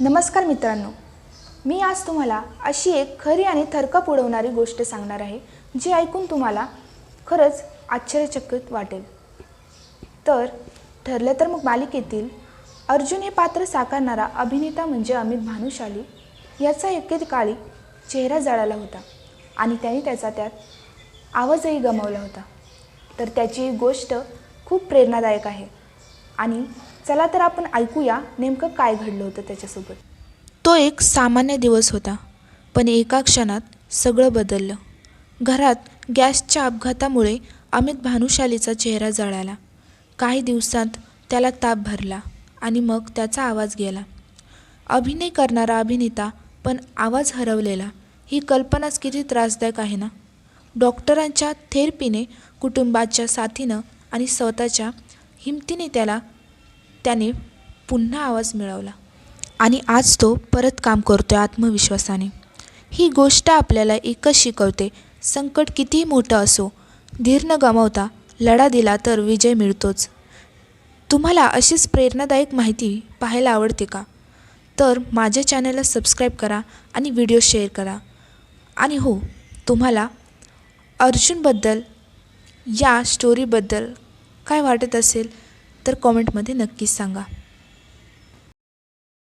नमस्कार मित्रांनो. मी आज तुम्हाला अशी एक खरी आणि थरकप उडवणारी गोष्ट सांगणार आहे जी ऐकून तुम्हाला खरंच आश्चर्यचकित वाटेल. तर ठरलं तर मग मालिकेतील अर्जुन हे पात्र साकारणारा अभिनेता म्हणजे अमित भानुशाली याचा एकेकाळी चेहरा जळाला होता आणि त्याने त्याचा त्यात आवाजही गमावला होता. तर त्याची ही गोष्ट खूप प्रेरणादायक आहे आणि चला तर आपण ऐकूया नेमकं काय घडलं होतं त्याच्यासोबत. तो एक सामान्य दिवस होता पण एका क्षणात सगळं बदललं. घरात गॅसच्या अपघातामुळे अमित भानुशालीचा चेहरा जळाला. काही दिवसांत त्याला ताप भरला आणि मग त्याचा आवाज गेला. अभिनय करणारा अभिनेता पण आवाज हरवलेला ही कल्पनाच किती त्रासदायक आहे ना? डॉक्टरांच्या थेरपीने कुटुंबाच्या साथीनं आणि स्वतःच्या हिमतीने त्याला त्याने पुन्हा आवाज मिळवला. आणि आज तो परत काम करतोय आत्मविश्वासाने. ही गोष्ट आपल्याला एकच शिकवते. संकट कितीही मोठं असो धीर न गमावता लढा दिला तर विजय मिळतोच. तुम्हाला अशीच प्रेरणादायक माहिती पाहायला आवडते का? तर माझ्या चॅनलला सबस्क्राईब करा आणि व्हिडिओ शेअर करा. आणि हो तुम्हाला अर्जुनबद्दल या स्टोरीबद्दल काय वाटत असेल? तर कॉमेंटमध्ये नक्कीच सांगा.